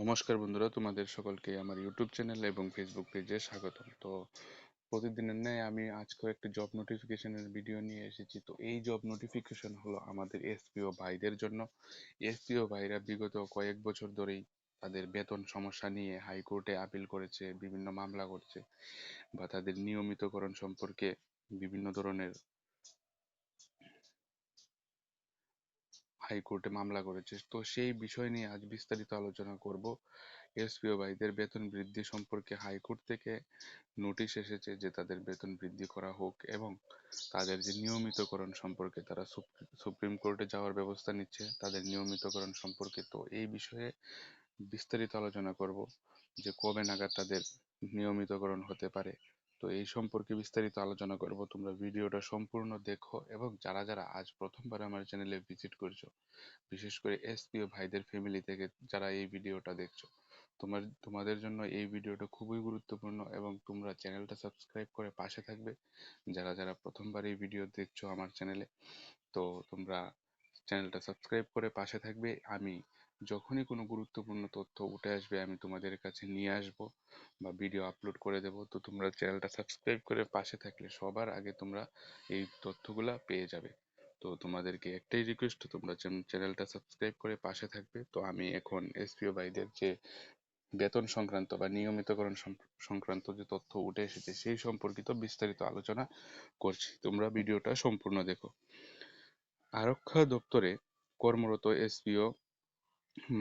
নমস্কার বন্ধুরা, তোমাদের সকলকে আমার ইউটিউব চ্যানেল এবং ফেসবুক পেজে স্বাগতম। তো প্রতিদিনের ন্যায় আমি আজকেও একটি জব নোটিফিকেশনের ভিডিও নিয়ে এসেছি। তো এই জব নোটিফিকেশন হলো আমাদের এসপিও ভাইদের জন্য। এসপিও ভাইরা বিগত কয়েক বছর ধরেই তাদের বেতন সমস্যা নিয়ে হাইকোর্টে আপিল করেছে, বিভিন্ন মামলা করছে বা তাদের নিয়মিতকরণ সম্পর্কে বিভিন্ন ধরনের হাইকোর্টে মামলা করেছে। তো সেই বিষয় নিয়ে আজ বিস্তারিত আলোচনা করব। এসপিও ভাইদের বেতন বৃদ্ধি সম্পর্কে হাইকোর্ট থেকে নোটিশ এসেছে যে তাদের বেতন বৃদ্ধি করা হোক এবং তাদের যে নিয়মিতকরণ সম্পর্কে তারা সুপ্রিম কোর্টে যাওয়ার ব্যবস্থা নিচ্ছে, তাদের নিয়মিতকরণ সম্পর্কে। তো এই বিষয়ে বিস্তারিত আলোচনা করব যে কবে নাগাদ তাদের নিয়মিতকরণ হতে পারে। তো এই সম্পর্কে বিস্তারিত আলোচনা করব। তোমরা ভিডিওটা সম্পূর্ণ দেখো এবং যারা যারা আজ প্রথমবার আমার চ্যানেলে ভিজিট করছ, বিশেষ করে এসপিও ভাইদের ফ্যামিলি থেকে যারা এই ভিডিওটা দেখছ, তোমার, তোমাদের জন্য এই ভিডিওটা খুবই গুরুত্বপূর্ণ এবং তোমরা চ্যানেলটা সাবস্ক্রাইব করে পাশে থাকবে। যারা যারা প্রথমবার এই ভিডিও দেখছ আমার চ্যানেলে, তো তোমরা চ্যানেলটা সাবস্ক্রাইব করে পাশে থাকবে। আমি যখনই কোনো গুরুত্বপূর্ণ তথ্য উঠে আসবে, আমি তোমাদের কাছে নিয়ে আসব বা ভিডিও আপলোড করে দেব। তো তোমরা চ্যানেলটা সাবস্ক্রাইব করে পাশে থাকলে সবার আগে তোমরা এই তথ্যগুলা পেয়ে যাবে। তো তোমাদেরকে একটাই রিকোয়েস্ট তোমরা চ্যানেলটা সাবস্ক্রাইব করে পাশে থাকবে। তো আমি এখন এসপিও ভাইদের যে বেতন সংক্রান্ত বা নিয়মিতকরণ সংক্রান্ত যে তথ্য উঠে এসেছে, সেই সম্পর্কিত বিস্তারিত আলোচনা করছি। তোমরা ভিডিওটা সম্পূর্ণ দেখো। আরক্ষা দপ্তরে কর্মরত এসপিও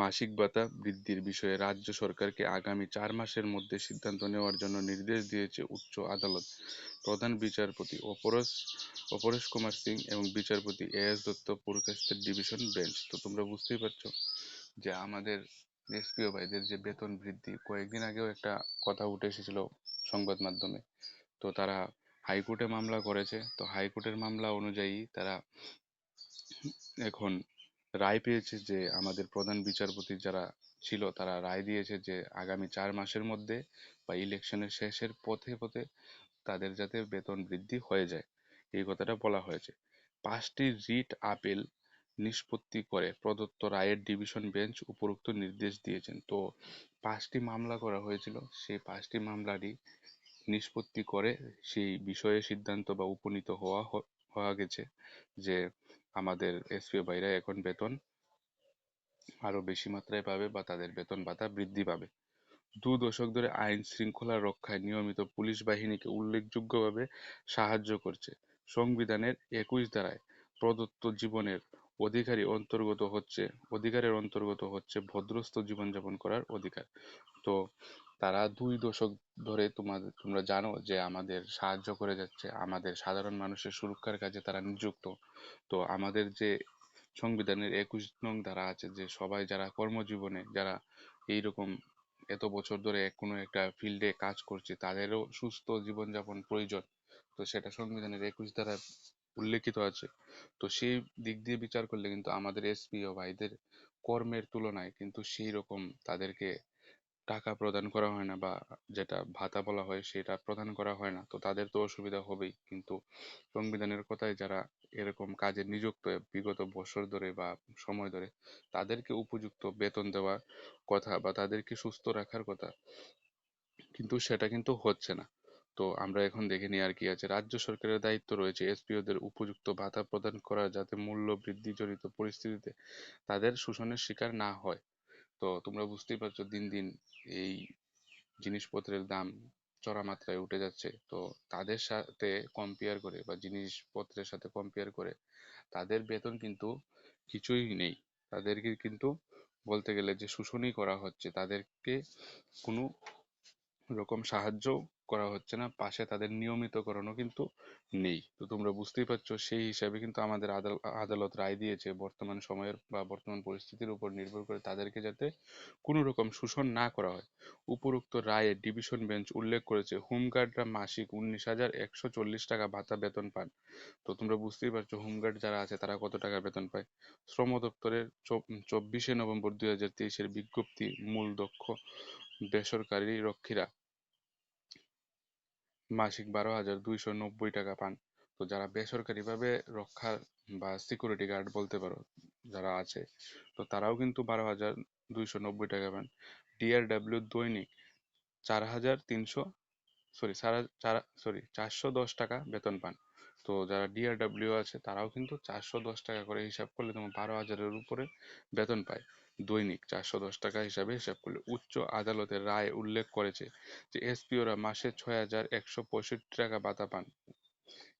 মাসিক ভাতা বৃদ্ধির বিষয়ে রাজ্য সরকারকে আগামী চার মাসের মধ্যে সিদ্ধান্ত নেওয়ার জন্য নির্দেশ দিয়েছে উচ্চ আদালত। প্রধান বিচারপতি অপরেশ অপরেশ কুমার সিং এবং বিচারপতি এ এস দত্ত পুরকাস্তের ডিভিশন বেঞ্চ। তো তোমরা বুঝতেই পারছ যে আমাদের এসপিও ভাইদের যে বেতন বৃদ্ধি, কয়েকদিন আগেও একটা কথা উঠে এসেছিল সংবাদ মাধ্যমে। তো তারা হাইকোর্টে মামলা করেছে। তো হাইকোর্টের মামলা অনুযায়ী তারা এখন রায় পেয়েছে যে, আমাদের প্রধান বিচারপতি যারা ছিল, তারা রায় দিয়েছে যে, আগামী চার মাসের মধ্যে বা ইলেকশনের শেষের পথে পথে তাদের যাতে বেতন বৃদ্ধি হয়ে যায়। এই কথাটা বলা হয়েছে। পাঁচটি রিট আপিল নিষ্পত্তি করে প্রদত্ত রায়ের ডিভিশন বেঞ্চ উপরোক্ত নির্দেশ দিয়েছেন। তো পাঁচটি মামলা করা হয়েছিল। সেই পাঁচটি মামলারই নিষ্পত্তি করে সেই বিষয়ে সিদ্ধান্ত বা উপনীত হওয়া হওয়া গেছে যে আমাদের এসপিও ভাইরা এখন বেতন আরও বেশি মাত্রায় পাবে বা তাদের বেতন ভাতা বৃদ্ধি পাবে। দু দশক ধরে আইন শৃঙ্খলা রক্ষায় নিয়মিত পুলিশ বাহিনীকে উল্লেখযোগ্যভাবে সাহায্য করছে। সংবিধানের একুশ ধারায় প্রদত্ত জীবনের অধিকারী অন্তর্গত হচ্ছে, অধিকারের অন্তর্গত হচ্ছে ভদ্রস্থ জীবনযাপন করার অধিকার। তো তারা দুই দশক ধরে তোমাদের তোমরা জানো যে আমাদের সাহায্য করে যাচ্ছে, আমাদের সাধারণ মানুষের সুরক্ষার কাজে তারা নিযুক্ত। তো আমাদের যে সংবিধানের একুশ নং ধারা আছে যে সবাই যারা কর্মজীবনে, যারা এইরকম এত বছর ধরে কোনো একটা ফিল্ডে কাজ করছে, তাদেরও সুস্থ জীবনযাপন প্রয়োজন। তো সেটা সংবিধানের একুশ ধারা উল্লেখিত আছে। তো সেই দিক দিয়ে বিচার করলে কিন্তু আমাদের এসপি ও ভাইদের কর্মের তুলনায় কিন্তু সেই রকম তাদেরকে টাকা প্রদান করা হয় না বা যেটা ভাতা বলা হয় সেটা প্রদান করা হয় না। তো তাদের তো অসুবিধা হবেই। কিন্তু সংবিধানের কথায় যারা এরকম কাজে নিযুক্ত বিগত বছর ধরে বা সময় ধরে তাদেরকে উপযুক্ত বেতন দেওয়ার কথা বা তাদেরকে সুস্থ রাখার কথা কিন্তু সেটা কিন্তু হচ্ছে না। তো আমরা এখন দেখে নিই আর কি আছে। রাজ্য সরকারের দায়িত্ব রয়েছে এসপিওদের উপযুক্ত ভাতা প্রদান করা যাতে মূল্য বৃদ্ধি জড়িত পরিস্থিতিতে তাদের শোষণের শিকার না হয়। তো তোমরা বুঝতেই পারছ দিন দিন এই জিনিসপত্রের দাম চড়া মাত্রায় উঠে যাচ্ছে। তো তাদের সাথে কম্পেয়ার করে বা জিনিসপত্রের সাথে কম্পেয়ার করে তাদের বেতন কিন্তু কিছুই নেই। তাদেরকে কিন্তু বলতে গেলে যে শোষণই করা হচ্ছে, তাদেরকে কোনো রকম সাহায্য করা হচ্ছে না, পাশে তাদের নিয়মিতকরণও কিন্তু নেই। তো তোমরা বুঝতেই পারছ, সেই হিসাবে কিন্তু আমাদের আদালত রায় দিয়েছে বর্তমান সময়ের বা বর্তমান পরিস্থিতির উপর নির্ভর করে তাদেরকে যাতে কোনো রকম শোষণ না করা হয়। উপরোক্ত রায়ে ডিভিশন বেঞ্চ উল্লেখ করেছে, হোমগার্ডরা মাসিক উনিশ হাজার একশো চল্লিশ টাকা ভাতা বেতন পান। তো তোমরা বুঝতেই পারছ, হোমগার্ড যারা আছে তারা কত টাকা বেতন পায়? শ্রম দপ্তরের চব্বিশে নভেম্বর দুই হাজার তেইশের বিজ্ঞপ্তি মূল দক্ষ বেসরকারি রক্ষীরা মাসিক বারো হাজার দুইশো নব্বই টাকা পান। তো যারা বেসরকারিভাবে রক্ষা বা সিকিউরিটি গার্ড বলতে পারো যারা আছে, তো তারাও কিন্তু বারো হাজার দুইশো নব্বই টাকা পান। ডিআরডাব্লিউ দৈনিক চার হাজার তিনশো সরি চার সরি চারশো দশ টাকা বেতন পান। তো যারা ডিআরডব্লিউ আছে, তারাও কিন্তু চারশো দশ টাকা করে হিসাব করলে তোমার বারো হাজারের উপরে বেতন পায়। দৈনিক চারশো দশ টাকা হিসাবে হিসাব করলে উচ্চ আদালতের রায় উল্লেখ করেছে যে এসপিওরা মাসে ছয় হাজার একশো পঁয়ষট্টি টাকা ভাতা পান।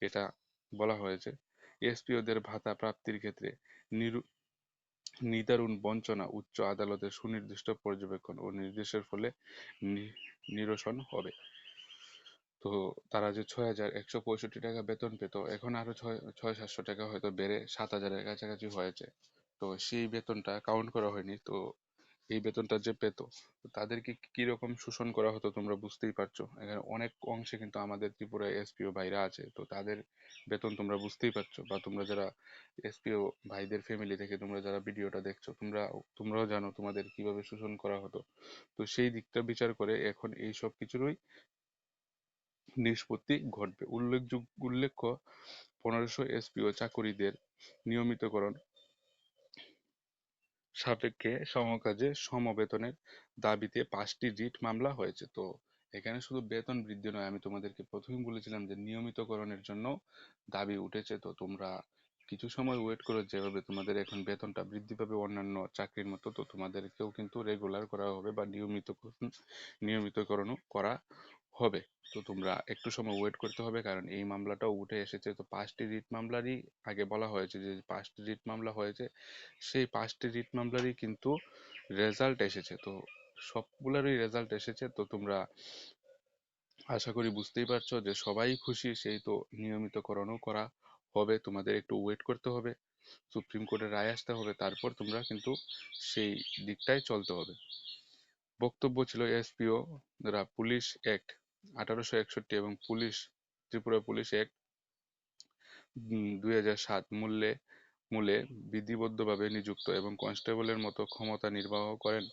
এটা বলা হয়েছে। এসপিওদের ভাতা প্রাপ্তির ক্ষেত্রে নিরু, নিদারুণ বঞ্চনা উচ্চ আদালতের সুনির্দিষ্ট পর্যবেক্ষণ ও নির্দেশের ফলে নিরসন হবে। তো তারা যে ছয় হাজার একশো পঁয়ষট্টি টাকা বেতন পেত, এখন আরও ছয় ছয় সাতশো টাকা হয়তো বেড়ে সাত হাজারের কাছাকাছি হয়েছে। তো সেই বেতনটা কাউন্ট করা হয়নি, তো এই বেতনটা যে পেত তাদেরকে কীরকম শোষণ করা হতো তোমরা বুঝতেই পারছ। এখানে অনেক অংশে কিন্তু আমাদের ত্রিপুরায় এসপিও ভাইরা আছে, তো তাদের বেতন তোমরা বুঝতেই পারছ, বা তোমরা যারা এসপিও ভাইদের ফ্যামিলি থেকে তোমরা যারা ভিডিওটা দেখছ, তোমরা, তোমরাও জানো তোমাদের কীভাবে শোষণ করা হতো। তো সেই দিকটা বিচার করে এখন এই সব কিছুরই নিষ্পত্তি ঘটবে। উল্লেখ্য, পনেরোশো এসপিও চাকুরিদের নিয়মিতকরণ সাপেক্ষে সমকাজে সমবেতনের দাবিতে পাঁচটি রিট মামলা হয়েছে। তো এখানে শুধু বেতন বৃদ্ধি নয়, আমি তোমাদেরকে প্রথমেই বলেছিলাম যে নিয়মিতকরণের জন্য দাবি উঠেছে। তো তোমরা কিছু সময় ওয়েট করো, যেভাবে তোমাদের এখন বেতনটা বৃদ্ধি পাবে অন্যান্য চাকরির মতো, তো তোমাদেরকেও কিন্তু রেগুলার করা হবে বা নিয়মিত নিয়মিতকরণও করা হবে। তো তোমরা একটু সময় ওয়েট করতে হবে কারণ এই মামলাটাও উঠে এসেছে। তো পাঁচটি রিট মামলারই আগে বলা হয়েছে যে পাঁচটি রিট মামলা হয়েছে, সেই পাঁচটি রিট মামলারই কিন্তু রেজাল্ট এসেছে। তো সবগুলোরই রেজাল্ট এসেছে। তো তোমরা আশা করি বুঝতেই পারছ যে সবাই খুশি, সেই তো নিয়মিতকরণও করা হবে। তোমাদের একটু ওয়েট করতে হবে। সুপ্রিম কোর্টের রায় আসতে হবে। তারপর তোমরা কিন্তু সেই দিকটাই চলতে হবে। বক্তব্য ছিল এসপিও পুলিশ অ্যাক্ট আঠারোশো একষট্টি এবং পুলিশ, ত্রিপুরা পুলিশ act দুই হাজার সাত মূল্যে, মূলে বিধিবদ্ধভাবে নিযুক্ত এবং কনস্টেবলের মতো ক্ষমতা নির্বাহ করেন।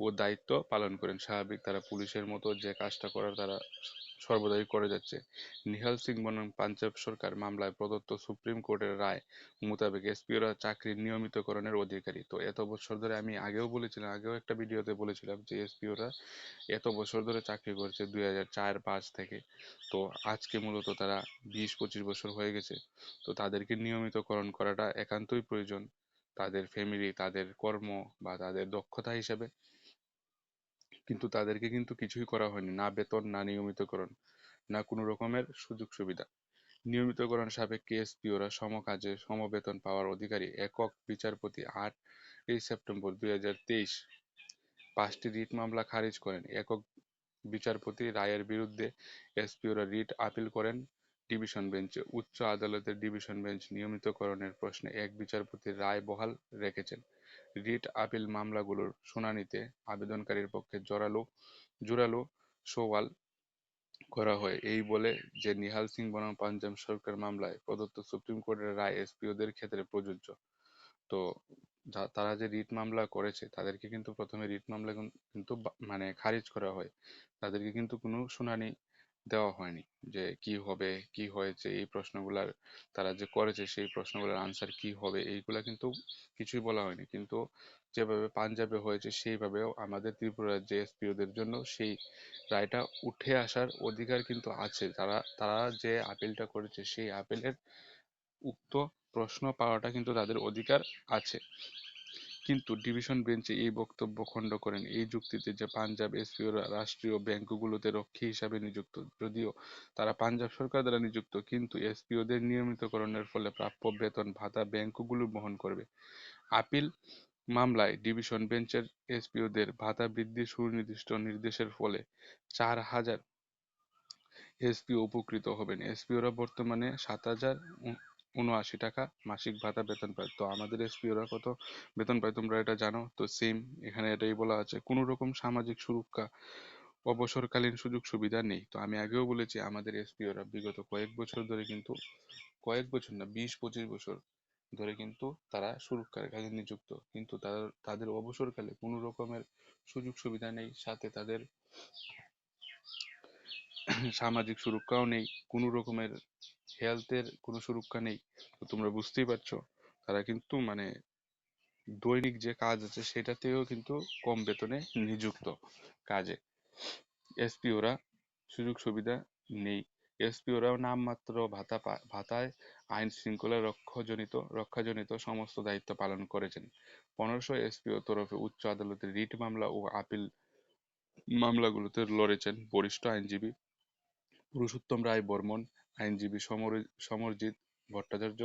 ও দায়িত্ব পালন করেন। স্বাভাবিক তারা পুলিশের মতো যে কাজটা করার তারা সর্বদাই করে যাচ্ছে। নিহাল সিং বনাম পাঞ্জাব সরকার মামলায় প্রদত্ত সুপ্রিম কোর্টের রায় মোতাবেক এসপিওরা চাকরির নিয়মিতকরণের অধিকারী। তো এত বছর ধরে আমি আগেও বলেছিলাম, আগেও একটা ভিডিওতে বলেছিলাম যে এসপিওরা এত বছর ধরে চাকরি করছে দুই হাজার চার পাঁচ থেকে। তো আজকে মূলত তারা বিশ পঁচিশ বছর হয়ে গেছে। তো তাদেরকে নিয়মিতকরণ করাটা একান্তই প্রয়োজন। তাদের ফ্যামিলি তাদের কর্ম বা তাদের দক্ষতা হিসেবে। কিন্তু তাদেরকে কিন্তু কিছুই করা হয়নি, না বেতন, না নিয়মিতকরণ, না কোনো রকমের সুযোগ সুবিধা নিয়মিতকরণ সাপেক্ষে এসপিওরা সমকাজে সমবেতন পাওয়ার অধিকারী একক বিচারপতি আট এই সেপ্টেম্বর দুই হাজার তেইশ পাঁচটি রিট মামলা খারিজ করেন। একক বিচারপতি রায়ের বিরুদ্ধে এসপিওরা রিট আপিল করেন ডিভিশন বেঞ্চে। উচ্চ আদালতের ডিভিশন বেঞ্চ নিয়মিতকরণের প্রশ্নে এক বিচারপতির রায় বহাল রেখেছেন। রিট আপিল মামলাগুলোর শুনানিতে আবেদনকারীর পক্ষে জোরালো সওয়াল করা হয়। এই বলে যে নিহাল সিং বনাম পাঞ্জাব সরকার মামলায় প্রদত্ত সুপ্রিম কোর্টের রায় এসপিওদের ক্ষেত্রে প্রযোজ্য। তো তারা যে রিট মামলা করেছে, তাদেরকে কিন্তু প্রথমে রিট মামলা কিন্তু মানে খারিজ করা হয়। তাদেরকে কিন্তু কোনো শুনানি দেওয়া হয়নি যে কি হবে, কি হয়েছে, এই প্রশ্নগুলার তারা যে করেছে সেই প্রশ্নগুলোর আনসার কি হবে, এইগুলা কিন্তু কিছুই বলা হয়নি। কিন্তু যেভাবে পাঞ্জাবে হয়েছে সেইভাবেও আমাদের ত্রিপুরার যে এসপিওদের জন্য সেই রায়টা উঠে আসার অধিকার কিন্তু আছে। তারা তারা যে আপিলটা করেছে সেই আপিলের উক্ত প্রশ্ন পাওয়াটা কিন্তু তাদের অধিকার আছে। কিন্তু ডিভিশন বেঞ্চে এই বক্তব্য খণ্ড করেন। এই যুক্তিতে যে পাঞ্জাব এসপিওরা রাষ্ট্রীয় ব্যাংকগুলোতে রক্ষী হিসাবে নিযুক্ত, যদিও তারা পাঞ্জাব সরকার দ্বারা নিযুক্ত, কিন্তু এসপিওদের নিয়মিতকরণের ফলে প্রাপ্য বেতন ভাতা ব্যাংকগুলো বহন করবে। আপিল মামলায় ডিভিশন বেঞ্চের এসপিওদের ভাতা বৃদ্ধির সুনির্দিষ্ট নির্দেশের ফলে চার হাজার এসপিও উপকৃত হবেন। এসপিওরা বর্তমানে সাত হাজার উনআশি টাকা মাসিক ভাতা বেতন পায়। তো আমাদের এসপিওরা কত বেতন পায় তোমরা এটা জানো? তো সেম এখানে এটাই বলা আছে, কোনো রকম সামাজিক সুরক্ষা, অবসরকালীন সুযোগ সুবিধা নেই। তো আমি আগেও বলেছি, আমাদের এসপিওরা বিগত কয়েক বছর ধরে কিন্তু, কয়েক বছর না, বিশ পঁচিশ বছর ধরে কিন্তু তারা সুরক্ষার কাজে নিযুক্ত। কিন্তু তাদের তাদের অবসরকালে কোনো রকমের সুযোগ সুবিধা নেই, সাথে তাদের সামাজিক সুরক্ষাও নেই, কোনো রকমের হেলথের কোনো সুরক্ষা নেই। তো তোমরা বুঝতেই পারছ, তারা কিন্তু মানে দৈনিক যে কাজ আছে সেটাতেও কিন্তু কম বেতনে নিযুক্ত কাজে। এসপিওরা সুযোগ সুবিধা নেই। এসপিওরাও নামমাত্র ভাতা ভাতায় আইন শৃঙ্খলা রক্ষাজনিত রক্ষাজনিত সমস্ত দায়িত্ব পালন করেছেন। পনেরোশো এসপিও তরফে উচ্চ আদালতে রিট মামলা ও আপিল মামলাগুলোতে লড়েছেন বরিষ্ঠ আইনজীবী পুরুষোত্তম রায় বর্মন আইনজীবী সমর- সমরজিৎ ভট্টাচার্য,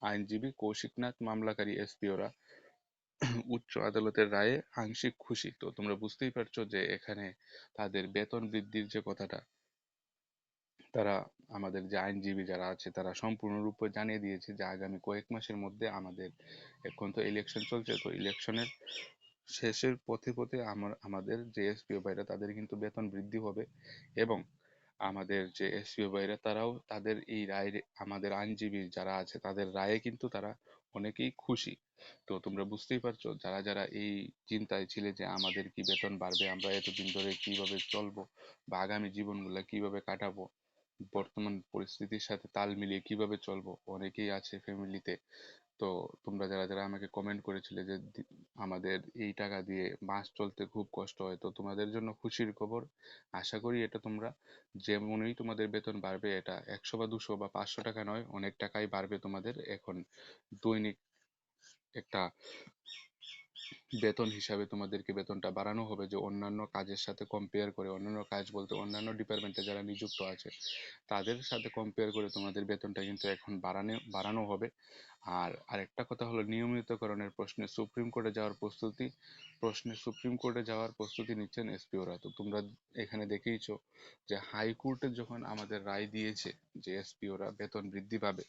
আইনজীবী কৌশিকনাথ মামলাকারী এসপিওরা উচ্চ আদালতের রায়ে আংশিক খুশি। তো তোমরা বুঝতেই পারছ যে এখানে তাদের বেতন বৃদ্ধির যে কথাটা, তারা আমাদের যে আইনজীবী যারা আছে, তারা সম্পূর্ণরূপে জানিয়ে দিয়েছে যে আগামী কয়েক মাসের মধ্যে আমাদের এখন তো ইলেকশন চলছে, তো ইলেকশনের শেষের পথে পথে আমার, আমাদের যে এসপিও ভাইরা, তাদের কিন্তু বেতন বৃদ্ধি হবে এবং আমাদের যে এসপিও ভাইরা, তারাও তাদের এই রায়ে আমাদের আইনজীবী যারা আছে, তাদের রায়ে কিন্তু তারা অনেকেই খুশি। তো তোমরা বুঝতেই পারছ, যারা যারা এই চিন্তায় ছিলে যে আমাদের কি বেতন বাড়বে, আমরা এতদিন ধরে কীভাবে চলবো বা আগামী জীবনগুলা কীভাবে কাটাবো, বর্তমান পরিস্থিতির সাথে তাল মিলিয়ে কীভাবে চলবো, অনেকেই আছে ফ্যামিলিতে তো তোমরা যারা যারা আমাকে কমেন্ট করেছিলে যে আমাদের এই টাকা দিয়ে মাস চলতে খুব কষ্ট হয়, তো তোমাদের জন্য খুশির খবর। আশা করি এটা তোমরা, যেমনই তোমাদের বেতন বাড়বে এটা একশো বা দুশো বা পাঁচশো টাকা নয়, অনেক টাকাই বাড়বে তোমাদের এখন দৈনিক একটা বেতন হিসাবে তোমাদেরকে বেতনটা বাড়ানো হবে যে অন্যান্য কাজের সাথে কম্পেয়ার করে, অন্যান্য কাজ বলতে অন্যান্য ডিপার্টমেন্টে যারা নিযুক্ত আছে, তাদের সাথে কম্পেয়ার করে তোমাদের বেতনটা কিন্তু এখন বাড়ানো বাড়ানো হবে। আর আরেকটা কথা হলো নিয়মিতকরণের প্রশ্নে সুপ্রিম কোর্টে যাওয়ার প্রস্তুতি, প্রশ্নে সুপ্রিম কোর্টে যাওয়ার প্রস্তুতি নিচ্ছেন এসপিওরা তো তোমরা এখানে দেখেইছো যে হাইকোর্টে যখন আমাদের রায় দিয়েছে যে এসপিওরা বেতন বৃদ্ধি পাবে,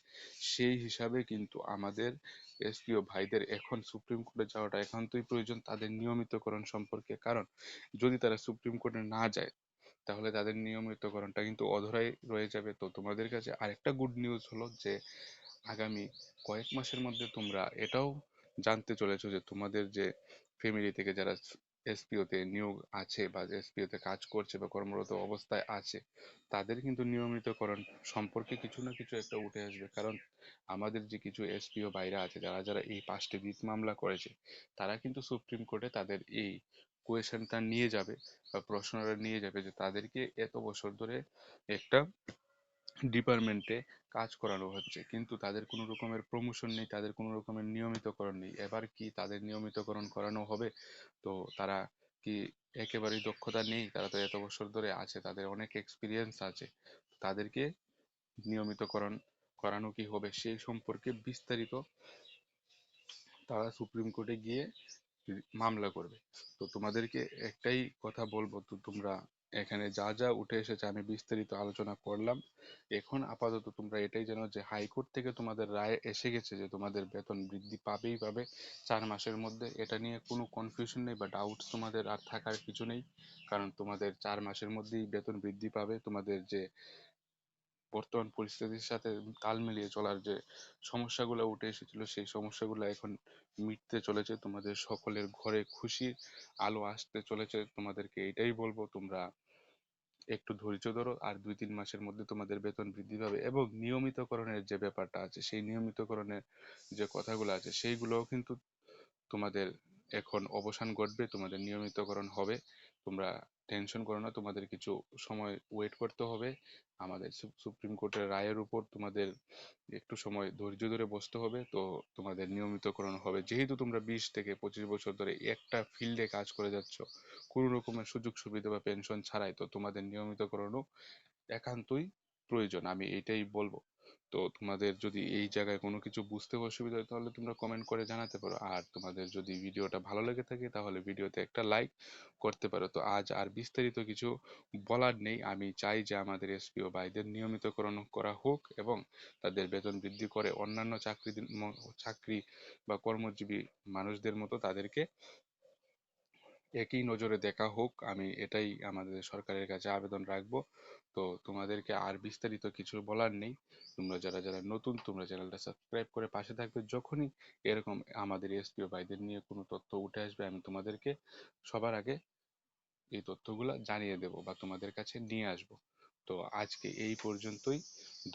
সেই হিসাবে কিন্তু আমাদের এসপিও ভাইদের এখন সুপ্রিম কোর্টে যাওয়াটা একান্তই প্রয়োজন তাদের নিয়মিতকরণ সম্পর্কে। কারণ, যদি তারা সুপ্রিম কোর্টে না যায়, তাহলে তাদের নিয়মিতকরণটা কিন্তু অধরাই রয়ে যাবে। তো তোমাদের কাছে আরেকটা গুড নিউজ হলো যে, আগামী কয়েক মাসের মধ্যে তোমরা এটাও জানতে চলেছো যে তোমাদের যে ফ্যামিলি থেকে যারা এসপিও তে নিয়োগ আছে বা এসপিও তে কাজ করছে বা কর্মরত অবস্থায় আছে, তাদের কিন্তু নিয়মিতকরণ সম্পর্কে কিছু না কিছু একটা উঠে আসবে। কারণ আমাদের যে কিছু এসপিও বাইরা আছে, যারা যারা এই পাঁচটি রিট মামলা করেছে, তারা কিন্তু সুপ্রিম কোর্টে তাদের এই কোয়েশনটা নিয়ে যাবে বা প্রশ্নটা নিয়ে যাবে যে তাদেরকে এত বছর ধরে একটা ডিপার্টমেন্টে কাজ করানো হচ্ছে। কিন্তু তাদের কোনো রকমের প্রমোশন নেই, তাদের কোনো রকমের নিয়মিতকরণ নেই। এবার কি তাদের নিয়মিতকরণ করানো হবে? তো তারা কি একেবারেই দক্ষতা নেই? তারা তো এত বছর ধরে আছে, তাদের অনেক এক্সপিরিয়েন্স আছে। তাদেরকে নিয়মিতকরণ করানো কি হবে সেই সম্পর্কে বিস্তারিত তারা সুপ্রিম কোর্টে গিয়ে মামলা করবে। তো তোমাদেরকে একটাই কথা বলব, তো তোমরা এখানে যা যা উঠে এসেছে আমি বিস্তারিত আলোচনা করলাম। এখন আপাতত তোমরা এটাই জানো যে হাইকোর্ট থেকে তোমাদের রায় এসে গেছে যে তোমাদের বেতন বৃদ্ধি পাবেই পাবে চার মাসের মধ্যে। এটা নিয়ে কোনো কনফিউশন নেই বা ডাউটস তোমাদের আর থাকার কিছু নেই। কারণ তোমাদের চার মাসের মধ্যেই বেতন বৃদ্ধি পাবে। তোমাদের যে বর্তমান পরিস্থিতির সাথে তাল মিলিয়ে চলার যে সমস্যাগুলো উঠে এসেছিল, সেই সমস্যাগুলো এখন মিটতে চলেছে। তোমাদের সকলের ঘরে খুশির আলো আসতে চলেছে। তোমাদেরকে এটাই বলব, তোমরা একটু ধৈর্য ধরো আর দুই তিন মাসের মধ্যে তোমাদের বেতন বৃদ্ধি পাবে এবং নিয়মিতকরণের যে ব্যাপারটা আছে, সেই নিয়মিতকরণের যে কথাগুলো আছে, সেইগুলোও কিন্তু তোমাদের এখন অবসান ঘটবে, তোমাদের নিয়মিতকরণ হবে। তোমরা টেনশন করো না, তোমাদের কিছু সময় ওয়েট করতে হবে। আমাদের সুপ্রিম কোর্টের রায়ের উপর তোমাদের একটু সময় ধৈর্য ধরে বসতে হবে। তো তোমাদের নিয়মিতকরণ হবে। যেহেতু তোমরা বিশ থেকে পঁচিশ বছর ধরে একটা ফিল্ডে কাজ করে যাচ্ছ, কোনো রকমের সুযোগ সুবিধা বা পেনশন ছাড়াই, তো তোমাদের নিয়মিতকরণও একান্তই প্রয়োজন। আমি এটাই বলব। তো তোমাদের যদি এই জায়গায় কোনো কিছু বুঝতে অসুবিধা হয়, তাহলে তোমরা কমেন্ট করে জানাতে পারো। আর তোমাদের যদি ভিডিওটা ভালো লেগে থাকে, তাহলে ভিডিওতে একটা লাইক করতে পারো। তো আজ আর বিস্তারিত কিছু বলার নেই। আমি চাই যে আমাদের এসপিও ভাইদের নিয়মিতকরণ করা হোক এবং তাদের বেতন বৃদ্ধি করে অন্যান্য চাকরি চাকরি বা কর্মজীবী মানুষদের মতো তাদেরকে একই নজরে দেখা হোক, আমি এটাই আমাদের সরকারের কাছে আবেদন রাখব। তো তোমাদেরকে আর বিস্তারিত কিছু বলার নেই। তোমরা যারা যারা নতুন, তোমরা চ্যানেলটা সাবস্ক্রাইব করে পাশে থাকবে। যখনই এরকম আমাদের এসপিও ভাইদের নিয়ে কোনো তথ্য উঠে আসবে, আমি তোমাদেরকে সবার আগে এই তথ্যগুলো জানিয়ে দেব বা তোমাদের কাছে নিয়ে আসব। তো আজকে এই পর্যন্তই।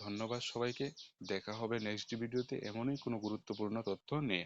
ধন্যবাদ সবাইকে। দেখা হবে নেক্সট ভিডিওতে এমনই কোনো গুরুত্বপূর্ণ তথ্য নিয়ে।